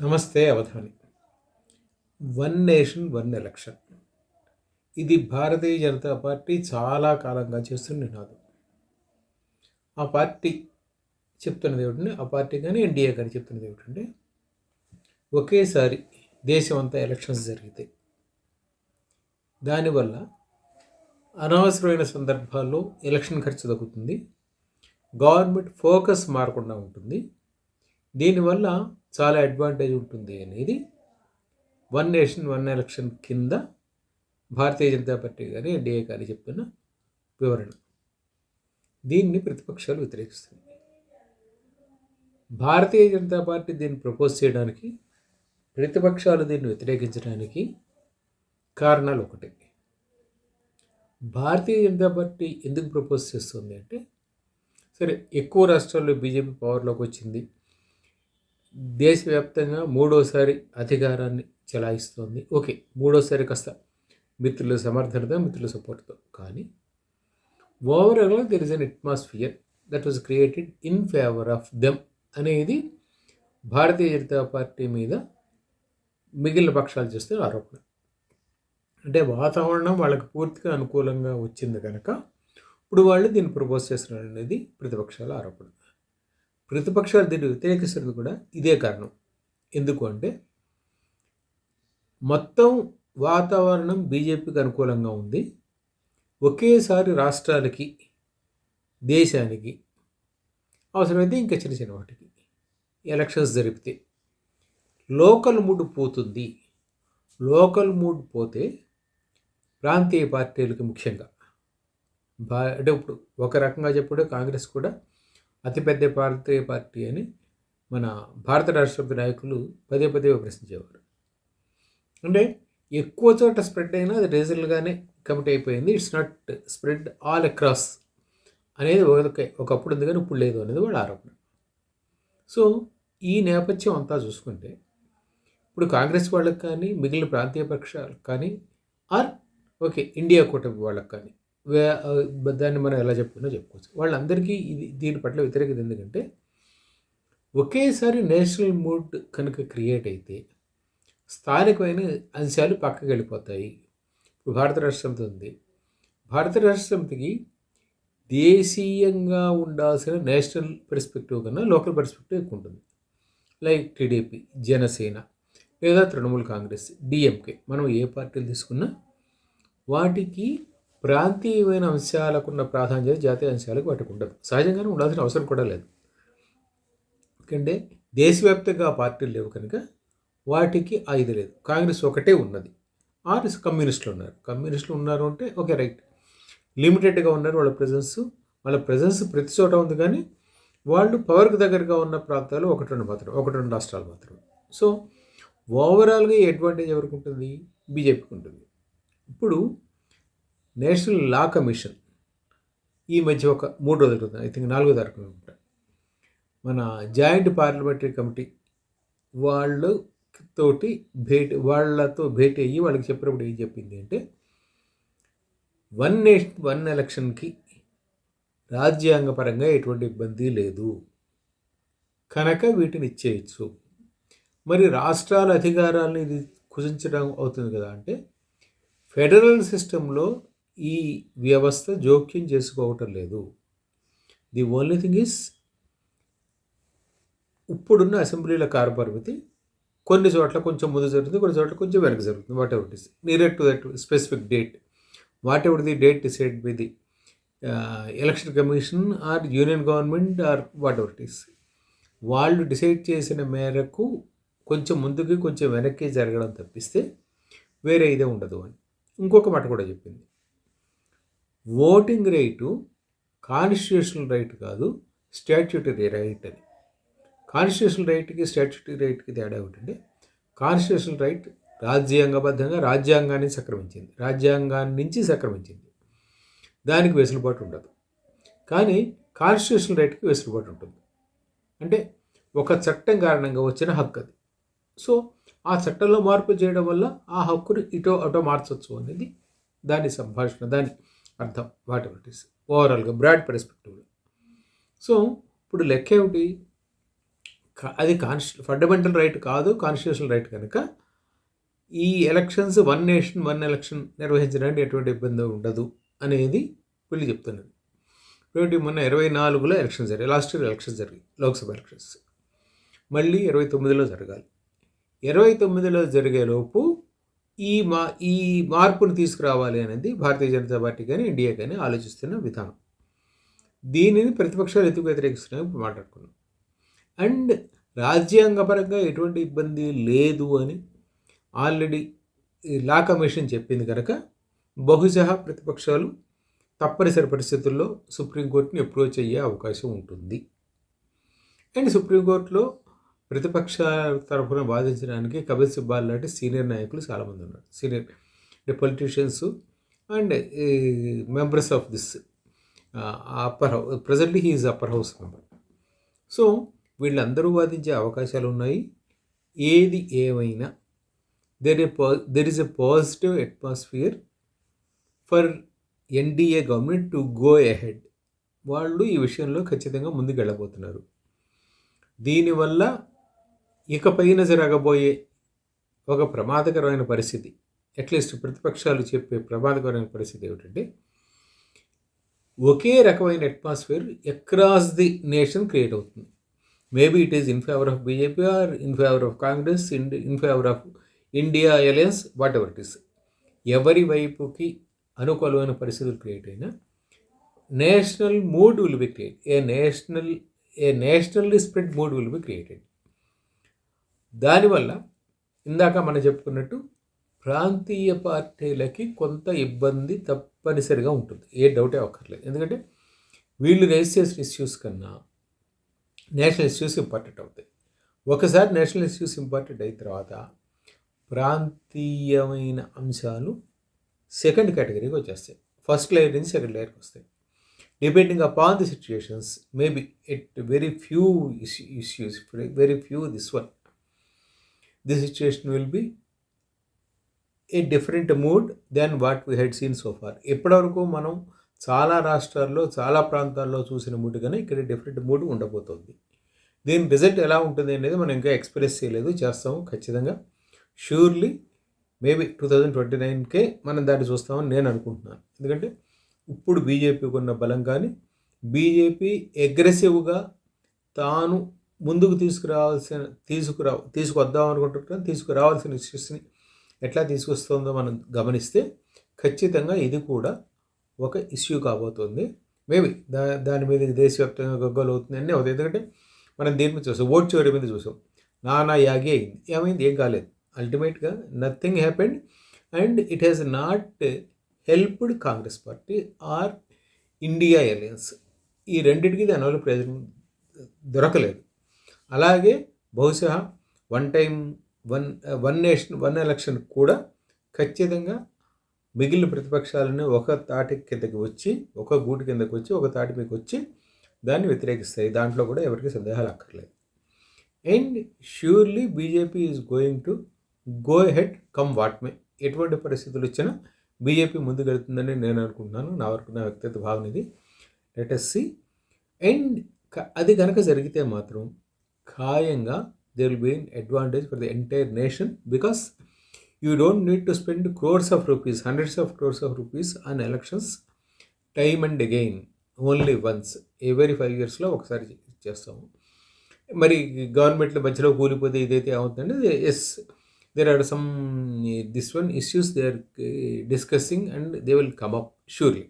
నమస్తే Avadhani. One nation one election. ఇది Bharatiya Janata party చాలా కాలంగా చేస్తున్న నినాదం. ఆ పార్టీ చెప్తున్నది ఏమిటంటే ఆ పార్టీ కానీ ఎన్డీఏ కానీ చెప్తున్నది ఏమిటంటే ఒకేసారి దేశం అంతా ఎలక్షన్స్ జరిగితే దానివల్ల అనవసరమైన సందర్భాల్లో ఎలక్షన్ ఖర్చు తగ్గుతుంది గవర్నమెంట్ ఫోకస్ మారకుండా ఉంటుంది దీనివల్ల చాలా అడ్వాంటేజ్ ఉంటుంది అనేది వన్ నేషన్ వన్ ఎలక్షన్ కింద భారతీయ జనతా పార్టీ కానీ ఎన్డీఏ కానీ చెప్తున్న వివరణ. దీన్ని ప్రతిపక్షాలు వ్యతిరేకిస్తున్నాయి. భారతీయ జనతా పార్టీ దీన్ని ప్రపోజ్ చేయడానికి ప్రతిపక్షాలు దీన్ని వ్యతిరేకించడానికి కారణాలు ఒకటి. భారతీయ జనతా పార్టీ ఎందుకు ప్రపోజ్ చేస్తుంది అంటే సరే ఎక్కువ రాష్ట్రాల్లో బీజేపీ పవర్లోకి వచ్చింది. దేశవ్యాప్తంగా మూడోసారి అధికారాన్ని చెలాయిస్తోంది. ఓకే మూడోసారి కాస్త మిత్రుల సమర్థనతో మిత్రుల సపోర్ట్తో. కానీ ఓవరాల్గా there is an atmosphere that was created in favour of them అనేది భారతీయ జనతా పార్టీ మీద మిగిలిన పక్షాలు చేస్తున్న ఆరోపణ. అంటే వాతావరణం వాళ్ళకి పూర్తిగా అనుకూలంగా వచ్చింది కనుక ఇప్పుడు వాళ్ళు దీన్ని ప్రపోజ్ చేస్తున్నారు అనేది ప్రతిపక్షాల ఆరోపణ. ప్రతిపక్షాలు దీన్ని వ్యతిరేకిస్తున్నది కూడా ఇదే కారణం. ఎందుకు అంటే మొత్తం వాతావరణం బీజేపీకి అనుకూలంగా ఉంది. ఒకేసారి రాష్ట్రాలకి దేశానికి అవసరమైతే ఇంకా చిన్న చిన్న వాటికి ఎలక్షన్స్ జరిపితే లోకల్ మూడ్ పోతుంది. లోకల్ మూడ్ పోతే ప్రాంతీయ పార్టీలకు ముఖ్యంగా బా అంటే ఇప్పుడు ఒక రకంగా చెప్పుకుంటే కాంగ్రెస్ కూడా అతిపెద్ద భారతీయ పార్టీ అని మన భారత రాష్ట్రపతి నాయకులు పదే పదే ప్రశ్నించేవారు. అంటే ఎక్కువ చోట స్ప్రెడ్ అయినా అది రీజనల్గానే కమిట్ అయిపోయింది. It's not spread all across అనేది ఒక ఒకప్పుడు ఉంది కానీ ఇప్పుడు లేదు అనేది వాళ్ళ ఆరోపణ. సో ఈ నేపథ్యం అంతా చూసుకుంటే ఇప్పుడు కాంగ్రెస్ వాళ్ళకి కానీ మిగిలిన ప్రాంతీయ పక్షాలకు కానీ ఆర్ ఓకే ఇండియా కూటమి వాళ్ళకి కానీ దాన్ని మనం ఎలా చెప్పుకున్నా చెప్పుకోవచ్చు. వాళ్ళందరికీ ఇది దీని పట్ల వ్యతిరేకత ఎందుకంటే ఒకేసారి నేషనల్ మూడ్ కనుక క్రియేట్ అయితే స్థానికమైన అంశాలు పక్కకి వెళ్ళిపోతాయి. ఇప్పుడు భారత రాష్ట్రంతో ఉంది. భారత రాష్ట్రంకి దేశీయంగా ఉండాల్సిన నేషనల్ పర్స్పెక్టివ్ కన్నా లోకల్ పర్స్పెక్టివ్ ఎక్కువ ఉంటుంది. లైక్ టీడీపీ జనసేన లేదా తృణమూల్ కాంగ్రెస్ డిఎంకే. మనం ఏ పార్టీలు తీసుకున్నా వాటికి ప్రాంతీయమైన అంశాలకున్న ప్రాధాన్యత జాతీయ అంశాలకు వాటికి ఉండదు సహజంగానే ఉండాల్సిన అవసరం కూడా లేదు. ఎందుకంటే దేశవ్యాప్తంగా పార్టీలు లేవు కనుక వాటికి ఐదు లేదు. కాంగ్రెస్ ఒకటే ఉన్నది. ఆర్ కమ్యూనిస్టులు ఉన్నారు. కమ్యూనిస్టులు ఉన్నారు అంటే ఓకే రైట్. లిమిటెడ్గా ఉన్నారు వాళ్ళ ప్రజెన్స్. వాళ్ళ ప్రజెన్స్ ప్రతి చోట ఉంది కానీ వాళ్ళు పవర్కి దగ్గరగా ఉన్న ప్రాంతాలు ఒకటి రెండు మాత్రం ఒకటి రెండు రాష్ట్రాలు మాత్రం సో ఓవరాల్గా ఈ అడ్వాంటేజ్ ఎవరికి ఉంటుంది? బీజేపీకి ఉంటుంది. ఇప్పుడు నేషనల్ లా కమిషన్ ఈ మధ్య ఒక మూడు రోజుల క్రితం ఐ థింక్ నాలుగో తారీఖు అనుకుంటా మన జాయింట్ పార్లమెంటరీ కమిటీ వాళ్ళు తోటి భేటీ వాళ్ళతో భేటీ అయ్యి వాళ్ళకి చెప్పినప్పుడు ఏం చెప్పింది అంటే వన్ నేషన్ వన్ ఎలక్షన్కి రాజ్యాంగపరంగా ఎటువంటి ఇబ్బంది లేదు. కనుక వీటిని ఇచ్చేయచ్చు. మరి రాష్ట్రాల అధికారాలను ఇది కుదించడం అవుతుంది కదా అంటే ఫెడరల్ సిస్టంలో ఈ వ్యవస్థ జోక్యం చేసుకోవటం లేదు. ది ఓన్లీ థింగ్ ఈస్ ఇప్పుడున్న అసెంబ్లీల కార్పరిమితి కొన్ని చోట్ల కొంచెం ముందు జరుగుతుంది కొన్ని చోట్ల కొంచెం వెనక జరుగుతుంది whatever it is near to that specific date whatever the date decide by the election commission or union government or whatever it is వాళ్ళు డిసైడ్ చేసిన మేరకు కొంచెం ముందుకి కొంచెం వెనక్కి జరగడం తప్పిస్తే వేరే ఇదే ఉండదు అని. ఇంకొక మాట కూడా చెప్పింది. ఓటింగ్ రైటు కాన్స్టిట్యూషనల్ రైట్ కాదు స్టాట్యూటరీ రైట్ అని కాన్స్టిట్యూషనల్ రైట్కి స్టాట్యూటరీ రైట్కి తేడా ఏమిటంటే కాన్స్టిట్యూషనల్ రైట్ రాజ్యాంగబద్ధంగా రాజ్యాంగాన్ని సక్రమించింది. రాజ్యాంగాన్ని నుంచి సక్రమించింది. దానికి వెసులుబాటు ఉండదు. కానీ కాన్స్టిట్యూషనల్ రైట్కి వెసులుబాటు ఉంటుంది. అంటే ఒక చట్టం కారణంగా వచ్చిన హక్కు అది. సో ఆ చట్టంలో మార్పు చేయడం వల్ల ఆ హక్కును ఇటో అటో మార్చవచ్చు అనేది దాని సంభాషణ దాని అర్థం వాట్ ఎవర్ ఇట్ ఈస్. ఓవరాల్గా బ్రాడ్ పర్స్పెక్టివ్లో సో ఇప్పుడు లెక్క ఏమిటి? అది కాన్స్టి ఫండమెంటల్ రైట్ కాదు కాన్స్టిట్యూషనల్ రైట్ కనుక ఈ elections one nation one election నిర్వహించడానికి ఎటువంటి ఇబ్బంది ఉండదు అనేది వీళ్ళు చెప్తున్నది ఇటువంటి మొన్న ఇరవై నాలుగులో ఎలక్షన్ జరిగాయి. లాస్ట్ ఇయర్ ఎలక్షన్ జరిగాయి. లోక్సభ ఎలక్షన్స్ మళ్ళీ ఇరవై తొమ్మిదిలో జరగాలి. ఇరవై తొమ్మిదిలో జరిగేలోపు ఈ మా ఈ మార్పును తీసుకురావాలి అనేది భారతీయ జనతా పార్టీ కానీ ఇండియా కానీ ఆలోచిస్తున్న విధానం. దీనిని ప్రతిపక్షాలు ఎందుకు వ్యతిరేకిస్తున్నాయో ఇప్పుడు మాట్లాడుకున్నాం అండ్ రాజ్యాంగపరంగా ఎటువంటి ఇబ్బంది లేదు అని ఆల్రెడీ లా కమిషన్ చెప్పింది కనుక బహుశా ప్రతిపక్షాలు తప్పనిసరి పరిస్థితుల్లో సుప్రీంకోర్టుని అప్రోచ్ అయ్యే అవకాశం ఉంటుంది. అండ్ సుప్రీంకోర్టులో ప్రతిపక్ష తరఫున వాదించడానికి కపిల్ సిబ్బాల్ లాంటి సీనియర్ నాయకులు చాలామంది ఉన్నారు. సీనియర్ అంటే politicians and members of this upper house presently he is upper house member so వీళ్ళందరూ వాదించే అవకాశాలు ఉన్నాయి. ఏది ఏమైనా దెర్ ఏ పా there is a positive atmosphere for NDA government to go ahead వాళ్ళు ఈ విషయంలో ఖచ్చితంగా ముందుకు వెళ్ళబోతున్నారు దీనివల్ల ఇకపైన జరగబోయే ఒక ప్రమాదకరమైన పరిస్థితి అట్లీస్ట్ ప్రతిపక్షాలు చెప్పే ప్రమాదకరమైన పరిస్థితి ఏమిటంటే ఒకే రకమైన atmosphere across the nation create అవుతుంది. Maybe it is in favour of BJP or in favour of Congress in in favour of India alliance whatever it is ఎవరి వైపుకి అనుకూలమైన పరిస్థితులు క్రియేట్ అయినా national mood will be create a national a nationally spread mood will be created దానివల్ల ఇందాక మనం చెప్పుకున్నట్టు ప్రాంతీయ పార్టీలకి కొంత ఇబ్బంది తప్పనిసరిగా ఉంటుంది. ఏ డౌటే అక్కర్లేదు. ఎందుకంటే వీళ్ళు రేస్ చేసిన ఇష్యూస్ కన్నా నేషనల్ ఇష్యూస్ ఇంపార్టెంట్ అవుతాయి. ఒకసారి నేషనల్ ఇష్యూస్ ఇంపార్టెంట్ అయిన తర్వాత ప్రాంతీయమైన అంశాలు సెకండ్ కేటగిరీకి వచ్చేస్తాయి. ఫస్ట్ లేయర్ నుంచి సెకండ్ లేయర్కి వస్తాయి. Depending upon the situations maybe it very few issues very few this one the situation will be a different mood then what we had seen so far ఇప్పటివరకు మనం చాలా రాష్ట్రాల్లో చాలా ప్రాంతాల్లో చూసిన మూడ్ కానీ ఇక్కడ డిఫరెంట్ మూడ్ ఉండబోతోంది. దీని రిజల్ట్ ఎలా ఉంటుంది అనేది మనం ఇంకా ఎక్స్ప్రెస్ చేయలేదు చేస్తాము ఖచ్చితంగా. Surely maybe two thousand twenty నైన్కే మనం దాన్ని చూస్తామని నేను అనుకుంటున్నాను. ఎందుకంటే ఇప్పుడు బీజేపీకి ఉన్న బలం కానీ బీజేపీ అగ్రెసివ్గా తాను ముందుకు తీసుకురావాల్సిన తీసుకురా తీసుకొద్దాం అనుకుంటున్నాను తీసుకురావాల్సిన ఇష్యూస్ని ఎట్లా తీసుకొస్తుందో మనం గమనిస్తే ఖచ్చితంగా ఇది కూడా ఒక ఇష్యూ కాబోతుంది. మేబీ దా దాని మీద దేశవ్యాప్తంగా గగ్గోలు అవుతుంది అన్నీ అవుతుంది ఎందుకంటే మనం దీని మీద చూసాం ఓట్ చివరి మీద చూసాం. నానా యాగి అయింది. ఏమైంది? ఏం కాలేదు. అల్టిమేట్గా nothing happened and it has not helped Congress party or India alliance. ఈ రెండింటికి దానివల్ల ప్రయోజనం దొరకలేదు. అలాగే బహుశా one time one one nation one election కూడా ఖచ్చితంగా మిగిలిన ప్రతిపక్షాలని ఒక తాటి కిందకి వచ్చి ఒక గూటి కిందకి వచ్చి ఒక తాటి మీకు వచ్చి దాన్ని వ్యతిరేకిస్తాయి. దాంట్లో కూడా ఎవరికి సందేహాలు అక్కర్లేదు. And surely BJP is going to go head come what may ఎటువంటి పరిస్థితులు వచ్చినా బీజేపీ ముందుకెళ్తుందని నేను అనుకుంటున్నాను. నా వరకు నా వ్యక్తిగత భావన ఇది. లెటెస్ సి అండ్ అది కనుక జరిగితే మాత్రం ఖాయంగా they will be advantage for the entire nation because you don't need to spend crores of rupees hundreds of crores of rupees on elections time and again only once every five ఇయర్స్లో ఒకసారి చేస్తాము. మరి గవర్నమెంట్లో మధ్యలో కూలిపోతే ఇదైతే ఏమవుతుందంటే yes there are some this one issues they are discussing and they will come up surely